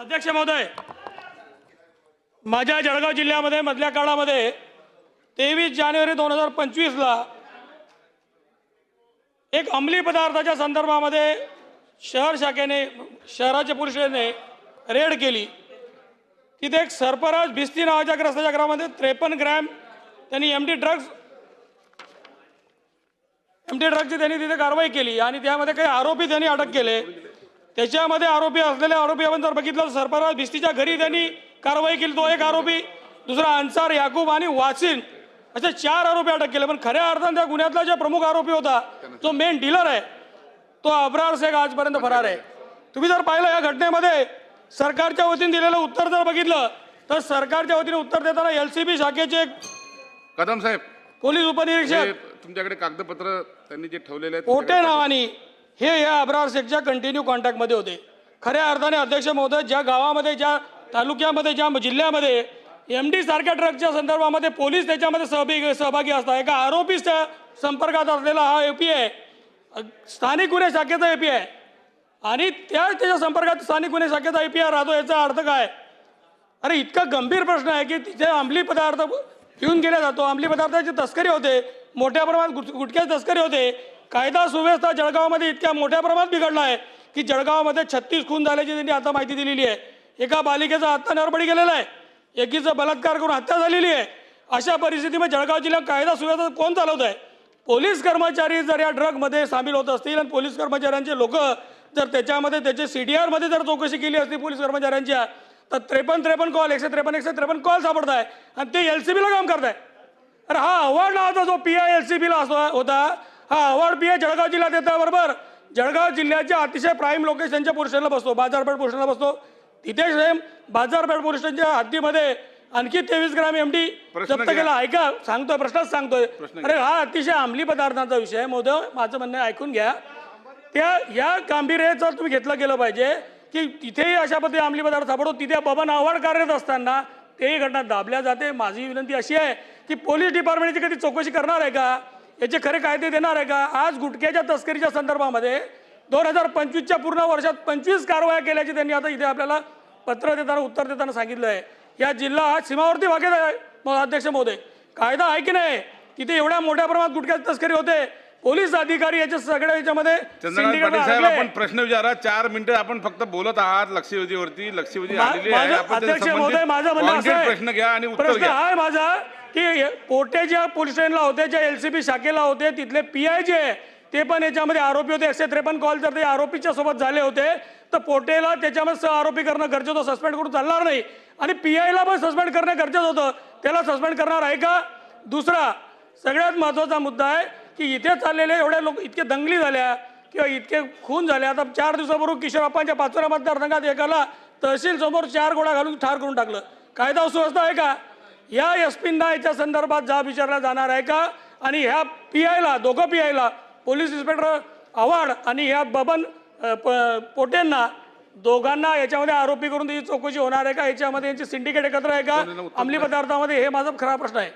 अध्यक्ष महोदय माझ्या जळगाव जिल्ह्यामध्ये मधल्या काळामध्ये तेवीस जानेवारी दोन हजार पंचवीसला एक अंमली पदार्थाच्या संदर्भामध्ये शहर शाखेने शहराच्या पुरुषाने रेड केली. तिथे एक सरपराज भिस्ती नावाच्या ग्रस्ताच्या घरामध्ये त्रेपन्न ग्रॅम त्यांनी M D drugs M D ड्रगची त्यांनी तिथे कारवाई केली आणि त्यामध्ये काही आरोपी त्यांनी अटक केले. त्याच्यामध्ये आरोपी असलेले आरोपी आपण जर बघितलं तर सरपराज भिस्तीच्या घरी त्यांनी कारवाई केली. तो एक आरोपी दुसरा अन्सार याकूब आणि वासिन असे चार आरोपी अटक केले. पण खऱ्या अर्थाने त्या गुन्ह्यातला जो प्रमुख आरोपी होता जो मेन डीलर आहे. तो अब्रार शेख आजपर्यंत फरार आहे. तुम्ही जर पाहिलं या घटनेमध्ये सरकारच्या वतीने दिलेलं उत्तर जर बघितलं तर सरकारच्या वतीने उत्तर देताना एल सी बी शाखेचे कदम साहेब पोलीस उपनिरीक्षक तुमच्याकडे कागदपत्र त्यांनी जे ठेवलेले आहेत पोटे नावानी हे या अब्रार शेखच्या कंटिन्यू कॉन्टॅक्टमध्ये होते. खऱ्या अर्थाने अध्यक्ष महोदय ज्या गावामध्ये ज्या तालुक्यामध्ये ज्या जिल्ह्यामध्ये एम डी सारख्या ट्रकच्या संदर्भामध्ये पोलीस त्याच्यामध्ये सहभागी सहभागी असतात. एका आरोपीच्या संपर्कात असलेला हा एपी आहे. स्थानिक गुन्हे शाखेचा ए पी आहे. आणि त्या त्याच्या संपर्कात स्थानिक गुन्हे शाखेचा एपी आर राहतो याचा अर्थ काय? अरे इतका गंभीर प्रश्न आहे की तिथे अंमली पदार्थ घेऊन गेला जातो. अंमली पदार्थाची तस्करी होते. मोठ्या प्रमाणात गुट गुटख्याची तस्करी होते. कायदा सुव्यवस्था जळगावमध्ये इतक्या मोठ्या प्रमाणात बिघडला आहे की जळगावमध्ये छत्तीस खून झाल्याची त्यांनी आता माहिती दिलेली आहे. एका बालिकेचा आत्ता नरबळी गेलेला आहे. एकीचा बलात्कार करून हत्या झालेली आहे. अशा परिस्थितीमध्ये जळगाव जिल्ह्यात कायदा सुव्यवस्था कोण चालवत आहे? पोलीस कर्मचारी जर या ड्रगमध्ये सामील होत असतील आणि पोलीस कर्मचाऱ्यांचे लोक जर त्याच्यामध्ये त्याचे सी डी आरमध्ये जर चौकशी केली असती पोलीस कर्मचाऱ्यांच्या तर त्रेपन्न त्रेपन्न कॉल एकशे त्रेपन्न एकशे त्रेपन्न कॉल सापडत आहे आणि ते एल सी बीला काम करत आहे अरे हा अहवाल नावाचा जो पी आय एल सी बीला असतो होता हा अवॉर्ड पी आय जळगाव जिल्ह्यात येतो बरोबर? जळगाव जिल्ह्याच्या अतिशय प्राईम लोकेशनच्या पोर्शनला बसतो बाजारपेठ पोर्शनला बसतो. तिथे सेम बाजारपेठ पोर्शनच्या हद्दीमध्ये आणखी तेवीस ग्राम एम डी जप्त. केला. ऐका सांगतोय प्रश्नच सांगतोय. अरे हा अतिशय अंमली पदार्थांचा विषय आहे मोदय माझं म्हणणं ऐकून घ्या. त्या या गांभीर्याचं तुम्ही घेतलं गेलं पाहिजे की तिथेही अशा पद्धती अंमली पदार्थ सापडतो. तिथे बबन आव्हाड कार्यरत असताना तेही घटना दाबल्या जाते. माझी विनंती अशी आहे की पोलीस डिपार्टमेंटची कधी चौकशी करणार आहे का? याचे खरे कायदे देणार आहे का? आज गुटख्याच्या तस्करीच्या संदर्भामध्ये दोन हजार पंचवीसच्या पूर्ण वर्षात पंचवीस कारवाया केल्याची त्यांनी आता इथे आपल्याला पत्र देताना उत्तर देताना सांगितलं आहे या जिल्हा आज सीमावर्ती भागात आहे अध्यक्ष महोदय. कायदा आहे की नाही? तिथे एवढ्या मोठ्या प्रमाणात गुटख्याची तस्करी होते. पोलीस अधिकारी याच्या सगळ्या याच्यामध्ये चंद्रकांत syndicate पाटील साहेब अडकले. आपण प्रश्न विचारा. चार मिनिटं आपण फक्त बोलत आहात लक्षवेधीवरती. लक्षवेधी आलेली आहे. अध्यक्ष महोदय माझं म्हणणं प्रश्न घ्या आणि उत्तर प्रश्न घ्या. आहे माझा की पोटे ज्या पोलीस स्टेशनला होते ज्या एलसीबी शाखेला होते तिथले पी आय जे ते पण याच्यामध्ये आरोपी होते. एकशे त्रेपन्न कॉल जर ते आरोपीच्या सोबत झाले होते तर पोटेला त्याच्यामध्ये आरोपी करणं गरजेचं होतं. सस्पेंड करून चालणार नाही. आणि पी आयला पण सस्पेंड करणं गरजेचं होतं. त्याला सस्पेंड करणार आहे का? दुसरा सगळ्यात महत्त्वाचा मुद्दा आहे की इथे चाललेले एवढे लोक इतके दंगली झाल्या किंवा इतके खून झाले. आता चार दिवसापूर्वी किशोरप्पांच्या पाचोरा मतदारसंघात एकाला तहसील समोर चार गोळा घालून ठार करून टाकलं. कायदा सुव्यवस्था आहे का? या एस पींना याच्या संदर्भात जाब विचारला जाणार आहे का? आणि ह्या पी आयला दोघं पी आयला पोलीस इन्स्पेक्टर आव्हाड आणि ह्या बबन पोटेंना दोघांना याच्यामध्ये आरोपी करून त्याची चौकशी होणार आहे का? याच्यामध्ये यांची सिंडिकेट एकत्र आहे का? अंमली पदार्थामध्ये हे माझा खरा प्रश्न आहे.